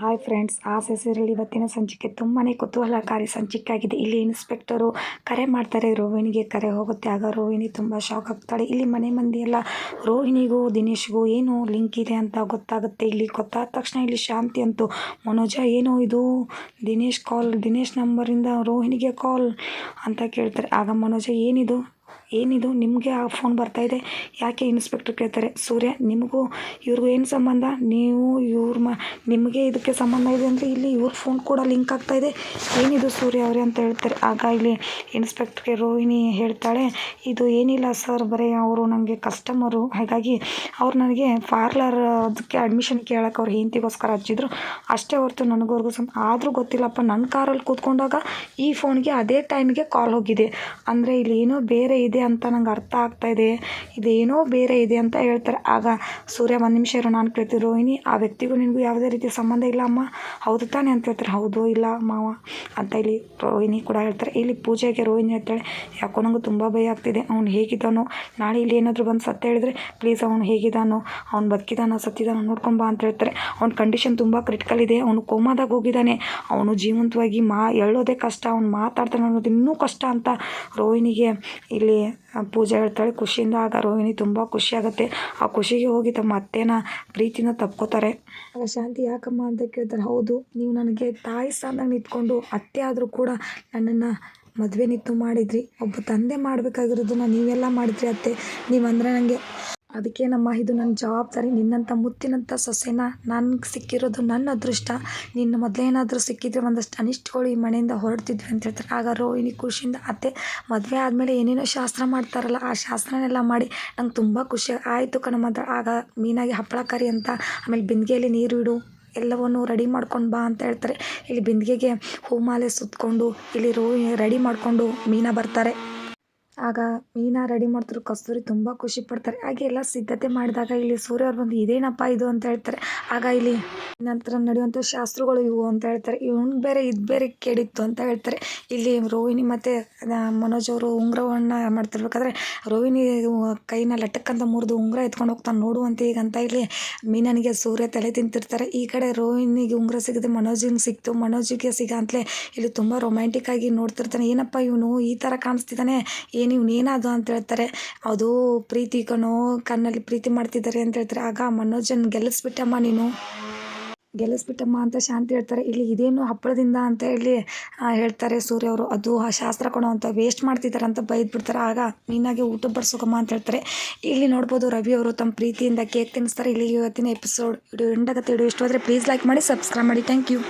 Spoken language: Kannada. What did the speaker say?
ಹಾಯ್ ಫ್ರೆಂಡ್ಸ್ ಆ ಸೀರಿಯಲ್ ಇವತ್ತಿನ ಸಂಚಿಕೆ ತುಂಬಾ ಕುತೂಹಲಕಾರಿ ಸಂಚಿಕೆ ಆಗಿದೆ. ಇಲ್ಲಿ ಇನ್ಸ್ಪೆಕ್ಟರು ಕರೆ ಮಾಡ್ತಾರೆ, ರೋಹಿಣಿಗೆ ಕರೆ ಹೋಗುತ್ತೆ. ಆಗ ರೋಹಿಣಿ ತುಂಬ ಶಾಕ್ ಆಗ್ತಾಳೆ. ಇಲ್ಲಿ ಮನೆ ಮಂದಿ ಎಲ್ಲ ರೋಹಿಣಿಗೂ, ದಿನೇಶ್ಗೂ ಏನು ಲಿಂಕ್ ಇದೆ ಅಂತ ಗೊತ್ತಾಗುತ್ತೆ. ಇಲ್ಲಿ ಗೊತ್ತಾದ ತಕ್ಷಣ ಇಲ್ಲಿ ಶಾಂತಿ ಅಂತೂ, ಮನೋಜ, ಏನು ಇದು? ದಿನೇಶ್ ಕಾಲ್ ದಿನೇಶ್ ನಂಬರಿಂದ ರೋಹಿಣಿಗೆ ಕಾಲ್ ಅಂತ ಕೇಳ್ತಾರೆ. ಆಗ ಮನೋಜ, ಏನಿದು? ಏನಿದು? ನಿಮಗೆ ಆ ಫೋನ್ ಬರ್ತಾ ಇದೆ. ಯಾಕೆ ಇನ್ಸ್ಪೆಕ್ಟ್ರ್ ಕೇಳ್ತಾರೆ? ಸೂರ್ಯ, ನಿಮಗೂ ಇವ್ರಿಗೂ ಏನು ಸಂಬಂಧ? ನೀವು ಇವ್ರ ಮ, ನಿಮಗೆ ಇದಕ್ಕೆ ಸಂಬಂಧ ಇದೆ ಅಂದರೆ ಇಲ್ಲಿ ಇವ್ರ ಫೋನ್ ಕೂಡ ಲಿಂಕ್ ಆಗ್ತಾ ಇದೆ. ಏನಿದು ಸೂರ್ಯ ಅವರೇ ಅಂತ ಹೇಳ್ತಾರೆ. ಆಗ ಇಲ್ಲಿ ಇನ್ಸ್ಪೆಕ್ಟ್ರಿಗೆ ರೋಹಿಣಿ ಹೇಳ್ತಾಳೆ, ಇದು ಏನಿಲ್ಲ ಸರ್ ಬರೀ ಅವರು ನನಗೆ ಕಸ್ಟಮರು ಹಾಗಾಗಿ ಅವ್ರು ನನಗೆ ಪಾರ್ಲರ್ ಅದಕ್ಕೆ ಅಡ್ಮಿಷನ್ ಕೇಳೋಕೆ ಅವ್ರು ಹೆಂಡತಿಗೋಸ್ಕರ ಹಚ್ಚಿದ್ರು. ಅಷ್ಟೇ ಹೊರತು ನನಗವ್ರಿಗೂ ಸಂ, ಆದರೂ ಗೊತ್ತಿಲ್ಲಪ್ಪ ನನ್ನ ಕಾರಲ್ಲಿ ಕೂತ್ಕೊಂಡಾಗ ಈ ಫೋನ್ಗೆ ಅದೇ ಟೈಮ್ಗೆ ಕಾಲ್ ಹೋಗಿದೆ. ಅಂದರೆ ಇಲ್ಲಿ ಏನೋ ಬೇರೆ ಇದೆ ಅಂತ ನಂಗೆ ಅರ್ಥ ಆಗ್ತಾ ಇದೆ. ಇದೇನೋ ಬೇರೆ ಇದೆ ಅಂತ ಹೇಳ್ತಾರೆ. ಆಗ ಸೂರ್ಯ, ಒಂದು ನಿಮಿಷ ಇರೋ, ನಾನು ಕೇಳ್ತೀನಿ ರೋಹಿಣಿ ಆ ವ್ಯಕ್ತಿಗೂ ನಿನಗೂ ಯಾವುದೇ ರೀತಿ ಸಂಬಂಧ ಇಲ್ಲ, ಅಮ್ಮ. ಹೌದು ತಾನೆ ಅಂತ ಹೇಳ್ತಾರೆ. ಹೌದು, ಇಲ್ಲ, ಮಾವ ಅಂತ ಇಲ್ಲಿ ರೋಹಿಣಿ ಕೂಡ ಹೇಳ್ತಾರೆ. ಇಲ್ಲಿ ಪೂಜೆಗೆ ರೋಹಿಣಿ ಹೇಳ್ತಾಳೆ ಯಾಕೋ ನನಗೂ ತುಂಬ ಭಯ ಆಗ್ತಿದೆ. ಅವ್ನು ಹೇಗಿದ್ದಾನೋ, ನಾಳೆ ಇಲ್ಲಿ ಏನಾದರೂ ಬಂದು ಸತ್ಯ ಹೇಳಿದ್ರೆ ಪ್ಲೀಸ್ ಅವನು ಹೇಗಿದ್ದಾನೋ, ಅವ್ನು ಬದುಕಿದಾನೋ ಸತ್ತಿದಾನೋ ನೋಡ್ಕೊಂಬಾ ಅಂತ ಹೇಳ್ತಾರೆ. ಅವ್ನ ಕಂಡೀಷನ್ ತುಂಬ ಕ್ರಿಟಿಕಲ್ ಇದೆ. ಅವನು ಕೋಮಾದಾಗ ಹೋಗಿದ್ದಾನೆ. ಅವನು ಜೀವಂತವಾಗಿ ಮಾ, ಹೇಳೋದೇ ಕಷ್ಟ. ಅವ್ನು ಮಾತಾಡ್ತಾನೆ ಅನ್ನೋದು ಇನ್ನೂ ಕಷ್ಟ ಅಂತ ರೋಹಿಣಿಗೆ ಇಲ್ಲಿ ಪೂಜೆ ಹೇಳ್ತಾಳೆ, ಖುಷಿಯಿಂದ ಆಗ ರೋಹಿಣಿ ತುಂಬ ಖುಷಿಯಾಗುತ್ತೆ ಆ ಖುಷಿಗೆ ಹೋಗಿ ತಮ್ಮ ಅತ್ತೆನ ಪ್ರೀತಿನ ತಪ್ಕೋತಾರೆ. ಆಗ ಶಾಂತಿ ಯಾಕಮ್ಮ ಅಂತ ಕೇಳ್ತಾರೆ ಹೌದು, ನೀವು ನನಗೆ ತಾಯಿ ಸ್ಥಾನದಾಗ ನಿಂತ್ಕೊಂಡು ಅತ್ತೆ ಆದರೂ ಕೂಡ ನನ್ನನ್ನು ಮದುವೆ ನಿತ್ತು ಮಾಡಿದ್ರಿ. ಒಬ್ಬ ತಂದೆ ಮಾಡಬೇಕಾಗಿರೋದನ್ನ ನೀವೆಲ್ಲ ಮಾಡಿದ್ರಿ ಅತ್ತೆ. ನೀವಂದರೆ ನನಗೆ ಅದಕ್ಕೆ ನಮ್ಮ ಇದು ನನ್ನ ಜವಾಬ್ದಾರಿ, ನಿನ್ನಂಥ ಮುತ್ತಿನಂಥ ಸೊಸೆನ ನನ್ಗೆ ಸಿಕ್ಕಿರೋದು ನನ್ನ ಅದೃಷ್ಟ. ನಿನ್ನ ಮೊದಲೇನಾದರೂ ಸಿಕ್ಕಿದ್ರೆ ಒಂದಷ್ಟು ಅನಿಷ್ಟಗಳು ಈ ಮನೆಯಿಂದ ಹೊರಡ್ತಿದ್ವಿ ಅಂತ ಹೇಳ್ತಾರೆ. ಆಗ ರೋಹಿಣಿ ಖುಷಿಯಿಂದ, ಅತ್ತೆ, ಮದುವೆ ಆದಮೇಲೆ ಏನೇನೋ ಶಾಸ್ತ್ರ ಮಾಡ್ತಾರಲ್ಲ, ಆ ಶಾಸ್ತ್ರನೆಲ್ಲ ಮಾಡಿ ನಂಗೆ ತುಂಬ ಖುಷಿ ಆಯಿತು ಕಣಮ್ಮ. ಅಂತ ಆಗ ಮೀನಾಗಿ ಹಪ್ಪಳ ಕರಿ ಅಂತ, ಆಮೇಲೆ ಬಿಂದಿಗೆಯಲ್ಲಿ ನೀರು ಇಡು, ಎಲ್ಲವನ್ನು ರೆಡಿ ಮಾಡ್ಕೊಂಡು ಬಾ ಅಂತ ಹೇಳ್ತಾರೆ. ಇಲ್ಲಿ ಬಿಂದಿಗೆಗೆ ಹೂಮಾಲೆ ಸುತ್ತಕೊಂಡು ಇಲ್ಲಿ ರೋ ರೆಡಿ ಮಾಡಿಕೊಂಡು ಮೀನ ಬರ್ತಾರೆ. ಆಗ ಮೀನ ರೆಡಿ ಮಾಡ್ತಾರೆ ಕಸ್ತೂರಿ ತುಂಬ ಖುಷಿ ಪಡ್ತಾರೆ. ಹಾಗೆ ಎಲ್ಲ ಸಿದ್ಧತೆ ಮಾಡಿದಾಗ ಇಲ್ಲಿ ಸೂರ್ಯ ಅವ್ರು ಬಂದು, ಇದೇನಪ್ಪ ಇದು? ಅಂತ ಹೇಳ್ತಾರೆ. ಆಗ ಇಲ್ಲಿ ನಂತರ ನಡೆಯುವಂಥ ಶಾಸ್ತ್ರಗಳು ಇವು ಅಂತ ಹೇಳ್ತಾರೆ. ಇವ್ನು ಬೇರೆ, ಇದು ಬೇರೆ ಕೆಡಿತ್ತು ಅಂತ ಹೇಳ್ತಾರೆ. ಇಲ್ಲಿ ರೋಹಿಣಿ ಮತ್ತು ಮನೋಜ್ ಅವರು ಉಂಗುರವನ್ನು ಮಾಡ್ತಿರ್ಬೇಕಾದ್ರೆ, ರೋಹಿಣಿ ಕೈನ ಲಟಕ್ಕಂತ ಮುರಿದು ಉಂಗುರ ಎತ್ಕೊಂಡು ಹೋಗ್ತಾನೆ. ನೋಡುವಂತೆ ಈಗಂತ ಇಲ್ಲಿ ಮೀನನಿಗೆ ಸೂರ್ಯ ತಲೆ ತಿಂತಿರ್ತಾರೆ. ಈ ಕಡೆ ರೋಹಿಣಿಗೆ ಉಂಗುರ ಸಿಗದೆ ಮನೋಜಿಗೆ ಸಿಕ್ತು. ಮನೋಜಿಗೆ ಸಿಗ ಅಂತಲೇ ಇಲ್ಲಿ ತುಂಬ ರೊಮ್ಯಾಂಟಿಕ್ ಆಗಿ ನೋಡ್ತಿರ್ತಾನೆ. ಏನಪ್ಪ ಇವನು? ಈ ಥರ ಕಾಣಿಸ್ತಿದ್ದಾನೆ. ಏನು ಇವ್ನು ನೀನಾದ ಅಂತ ಹೇಳ್ತಾರೆ. ಅದು ಪ್ರೀತಿ ಕಣೋ, ಕಣ್ಣಲ್ಲಿ ಪ್ರೀತಿ ಮಾಡ್ತಿದ್ದಾರೆ ಅಂತ ಹೇಳ್ತಾರೆ. ಆಗ ಮನೋಜನ್ ಗೆಲ್ಲಿಸ್ಬಿಟ್ಟಮ್ಮ ನೀನು. ಗೆಲ್ಲಿಸ್ಬಿಟ್ಟಮ್ಮ ಅಂತ ಶಾಂತಿ ಹೇಳ್ತಾರೆ. ಇಲ್ಲಿ ಇದೇನು ಹಪ್ಪಳದಿಂದ ಅಂತ ಹೇಳಿ ಹೇಳ್ತಾರೆ ಸೂರ್ಯ ಅವರು. ಅದು ಆ ಶಾಸ್ತ್ರ ಕೊಡೋ ಅಂತ ವೇಸ್ಟ್ ಮಾಡ್ತಿದ್ದಾರೆ ಅಂತ ಬೈದ್ಬಿಡ್ತಾರೆ. ಆಗ ನೀನಾಗೆ ಊಟ ಬಡಿಸೋಕಮ್ಮ ಅಂತ ಹೇಳ್ತಾರೆ. ಇಲ್ಲಿ ನೋಡ್ಬೋದು ರವಿ ಅವರು ತಮ್ಮ ಪ್ರೀತಿಯಿಂದ ಕೇಕ್ ತಿನ್ನಿಸ್ತಾರೆ. ಇಲ್ಲಿ ಇವತ್ತಿನ ಎಪಿಸೋಡ್ ಇಡು ಎಂಡಾಗತ್ತೆ. ಇಡು ಇಷ್ಟವಾದರೆ ಪ್ಲೀಸ್ ಲೈಕ್ ಮಾಡಿ ಸಬ್ಸ್ಕ್ರೈಬ್ ಮಾಡಿ. Thank you